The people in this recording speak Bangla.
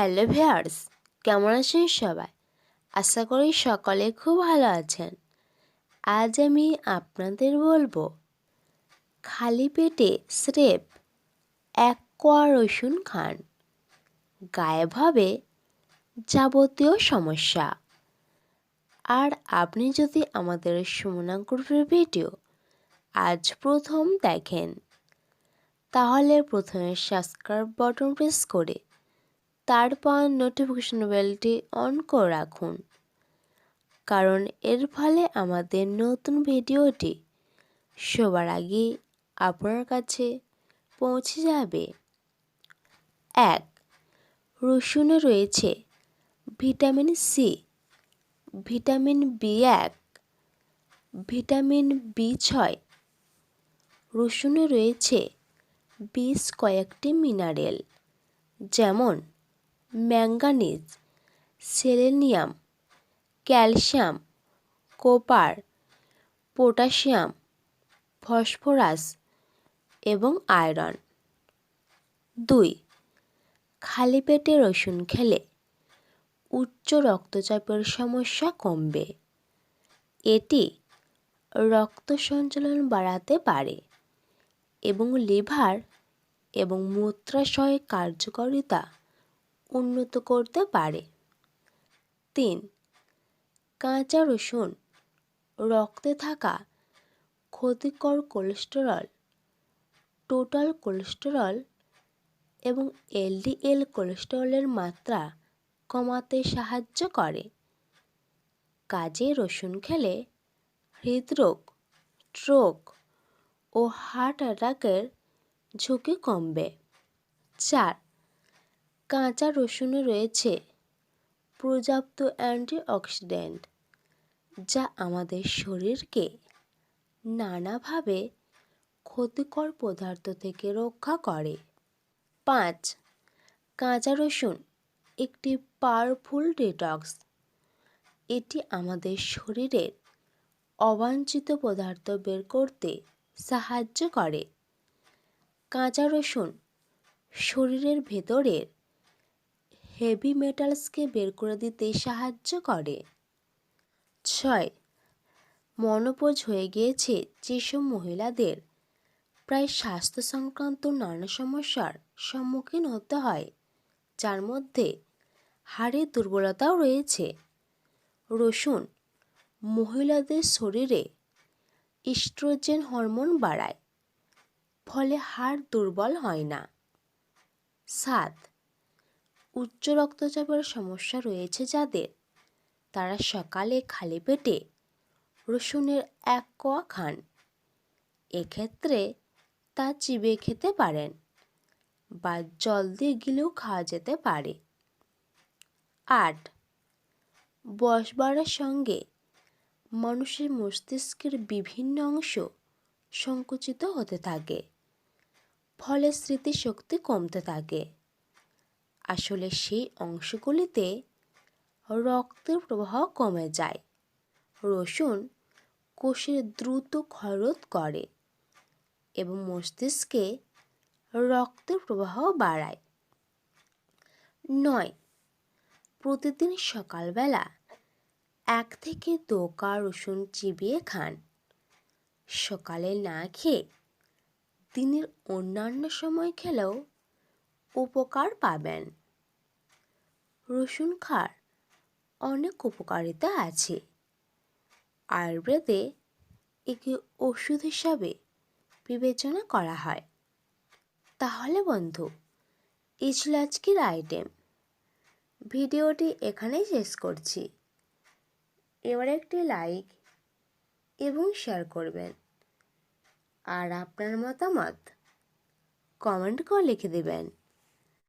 হ্যালো ভিয়ার্স কেমন আছেন সবাই? আশা করি সকলে খুব ভালো আছেন। আজ আমি আপনাদের বলব, খালি পেটে স্রেফ এক কোয়া রসুন খান। গায়েব হবে যাবতীয় সমস্যা। আর আপনি যদি আমাদের সুমনা গ্রুপের ভিডিও আজ প্রথম দেখেন, তাহলে প্রথমে সাবস্ক্রাইব বটন প্রেস করে তারপর নোটিফিকেশন বেলটি অন করে রাখুন। কারণ এর ফলে আমাদের নতুন ভিডিওটি সবার আগে আপনার কাছে পৌঁছে যাবে। এক, রসুনে রয়েছে ভিটামিন সি ভিটামিন বি এক ভিটামিন বি ছয়, রসুনে রয়েছে বেশ কয়েকটি মিনারেল যেমন manganese, selenium, calcium, copper, potassium, phosphorus এবং আয়রন। দুই, খালি পেটে রসুন খেলে উচ্চ রক্তচাপের সমস্যা কমবে। এটি রক্ত সঞ্চালন বাড়াতে পারে এবং লিভার এবং মূত্রাশয় কার্যকারিতা উন্নত করতে পারে। তিন, কাঁচা রসুন, রক্তে থাকা ক্ষতিকর কোলেস্টেরল, টোটাল কোলেস্টেরল এবং এলডিএল কোলেস্টেরলের মাত্রা কমাতে সাহায্য করে। কাজে রসুন খেলে হৃদরোগ, স্ট্রোক ও হার্ট অ্যাটাকের ঝুঁকি কমবে। চার কাঁচা রসুনে রয়েছে। পর্যাপ্ত অ্যান্টিঅক্সিডেন্ট, যা আমাদের শরীরকে নানাভাবে ক্ষতিকর পদার্থ থেকে রক্ষা করে। পাঁচ, কাঁচা রসুন, একটি পাওয়ারফুল ডিটক্স। এটি আমাদের শরীরের অবাঞ্ছিত পদার্থ বের করতে সাহায্য করে। কাঁচা রসুন, শরীরের ভেতরের হেভি মেটালসকে বের করে দিতে সাহায্য করে। ছয়, মনোপোজ হয়ে গিয়েছে যেসব মহিলাদের প্রায় স্বাস্থ্য সংক্রান্ত নানা সমস্যার সম্মুখীন হতে হয়, যার মধ্যে হাড়ের দুর্বলতাও রয়েছে। রসুন, মহিলাদের শরীরে ইস্ট্রোজেন হরমোন বাড়ায়, ফলে হাড় দুর্বল হয় না। সাত উচ্চ রক্তচাপের সমস্যা রয়েছে যাদের। তারা সকালে খালি পেটে রসুনের এক কোয়া খান। এক্ষেত্রে তা চিবিয়ে খেতে পারেন বা জল দিয়ে গিলেও খাওয়া যেতে পারে। আট, বয়স বাড়ার সঙ্গে মানুষের মস্তিষ্কের বিভিন্ন অংশ সংকুচিত হতে থাকে, ফলে স্মৃতিশক্তি কমতে থাকে। আসলে সেই অংশগুলিতে রক্তের প্রবাহ কমে যায়। রসুন কোষের দ্রুত ক্ষয়রোধ করে এবং মস্তিষ্কে রক্তের প্রবাহ বাড়ায়। নয়, প্রতিদিন সকালবেলা এক থেকে দোকা রসুন চিবিয়ে খান। সকালে না খেয়ে দিনের অন্যান্য সময় খেলেও উপকার পাবেন। রসুন খার। অনেক উপকারিতা আছে। আয়ুর্বেদে একে ওষুধ হিসাবে বিবেচনা করা হয়। তাহলে বন্ধু আজকের আইটেম। ভিডিওটি এখানেই শেষ করছি। এবার একটি লাইক এবং শেয়ার করবেন। আর আপনার মতামত কমেন্ট করে লিখে দেবেন।